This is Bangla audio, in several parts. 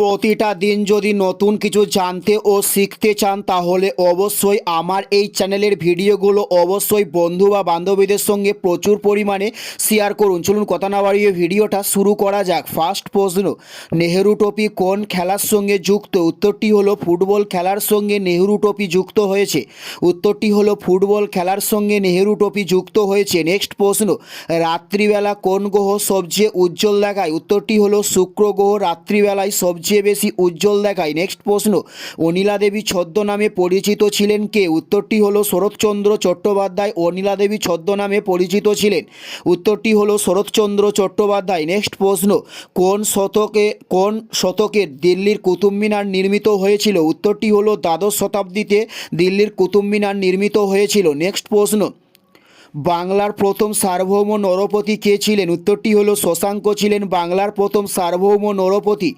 প্রতিটা দিন যদি নতুন কিছু জানতে ও শিখতে চান, তাহলে অবশ্যই আমার এই চ্যানেলের ভিডিওগুলো অবশ্যই বন্ধু বা বান্ধবীদের সঙ্গে প্রচুর পরিমাণে শেয়ার করুন। চলুন কথা না বাড়িয়ে ভিডিওটা শুরু করা যাক। ফার্স্ট প্রশ্ন, নেহেরু ট্রফি কোন খেলার সঙ্গে যুক্ত? উত্তরটি হলো, ফুটবল খেলার সঙ্গে নেহেরু ট্রফি যুক্ত হয়েছে। উত্তরটি হলো, ফুটবল খেলার সঙ্গে নেহেরু ট্রফি যুক্ত হয়েছে। নেক্সট প্রশ্ন, রাত্রিবেলা কোন গ্রহ সবচেয়ে উজ্জ্বল দেখায়? উত্তরটি হলো, শুক্র গ্রহ রাত্রিবেলায় সবচেয়ে বেশি উজ্জ্বল দেখায়। নেক্সট প্রশ্ন, অনিলা দেবী ছদ্মনামে পরিচিত ছিলেন কে? উত্তরটি হলো শরৎচন্দ্র চট্টোপাধ্যায়, অনিলা দেবী ছদ্মনামে পরিচিত ছিলেন। উত্তরটি হলো শরৎচন্দ্র চট্টোপাধ্যায়। নেক্সট প্রশ্ন, কোন শতকে, কোন শতকের দিল্লির কুতুব মিনার নির্মিত হয়েছিল? উত্তরটি হলো দ্বাদশ শতাব্দীতে দিল্লির কুতুব মিনার নির্মিত হয়েছিল। নেক্সট প্রশ্ন, বাংলার প্রথম সার্বভৌম নরপতি কে ছিলেন? উত্তরটি হলো শশাঙ্ক ছিলেন। বাংলার প্রথম সার্বভৌম নরপতি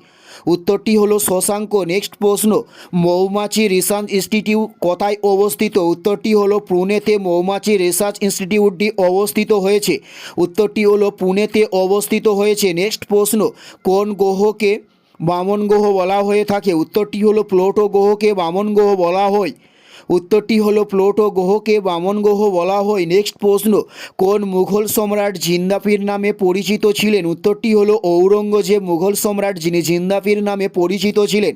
উত্তরটি হলো শশাঙ্ক। নেক্সট প্রশ্ন, মৌমাছি রিসার্চ ইনস্টিটিউট কোথায় অবস্থিত? উত্তরটি হলো পুনেতে মৌমাছি রিসার্চ ইনস্টিটিউটটি অবস্থিত হয়েছে। উত্তরটি হলো পুনেতে অবস্থিত হয়েছে। নেক্সট প্রশ্ন, কোন গ্রহকে বামন গ্রহ বলা হয়ে থাকে? উত্তরটি হলো প্লোটো গ্রহকে বামন গ্রহ বলা হয়। উত্তরটি হলো প্লোটো গ্রহকে বামন গ্রহ বলা হয়। নেক্সট প্রশ্ন, কোন মুঘল সম্রাট জিন্দাপির নামে পরিচিত ছিলেন? উত্তরটি হলো ঔরঙ্গজেব মুঘল সম্রাট যিনি জিন্দাপির নামে পরিচিত ছিলেন।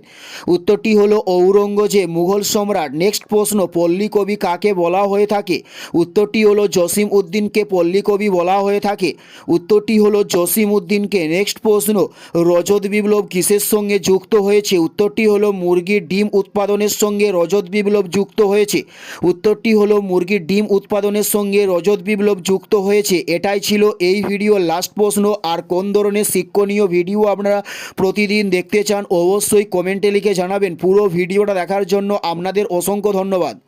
উত্তরটি হলো ঔরঙ্গজেব মুঘল সম্রাট। নেক্সট প্রশ্ন, পল্লী কবি কাকে বলা হয়ে থাকে? উত্তরটি হলো জসিম উদ্দিনকে পল্লী কবি বলা হয়ে থাকে। উত্তরটি হলো জসিম উদ্দিনকে। নেক্সট প্রশ্ন, রজত বিপ্লব কিসের সঙ্গে যুক্ত হয়েছে? উত্তরটি হলো মুরগির ডিম উৎপাদনের সঙ্গে রজত বিপ্লব যুক্ত হয়েছে। উত্তরটি হলো, মুরগির ডিম উৎপাদনের সঙ্গে রজত বিপ্লব যুক্ত হয়েছে। এটাই ছিল এই ভিডিও লাস্ট প্রশ্ন। আর কোন ধরনের শিক্ষণীয় ভিডিও আপনারা প্রতিদিন দেখতে চান, অবশ্যই কমেন্টে লিখে জানাবেন। পুরো ভিডিওটা দেখার জন্য আপনাদের অসংখ্য ধন্যবাদ।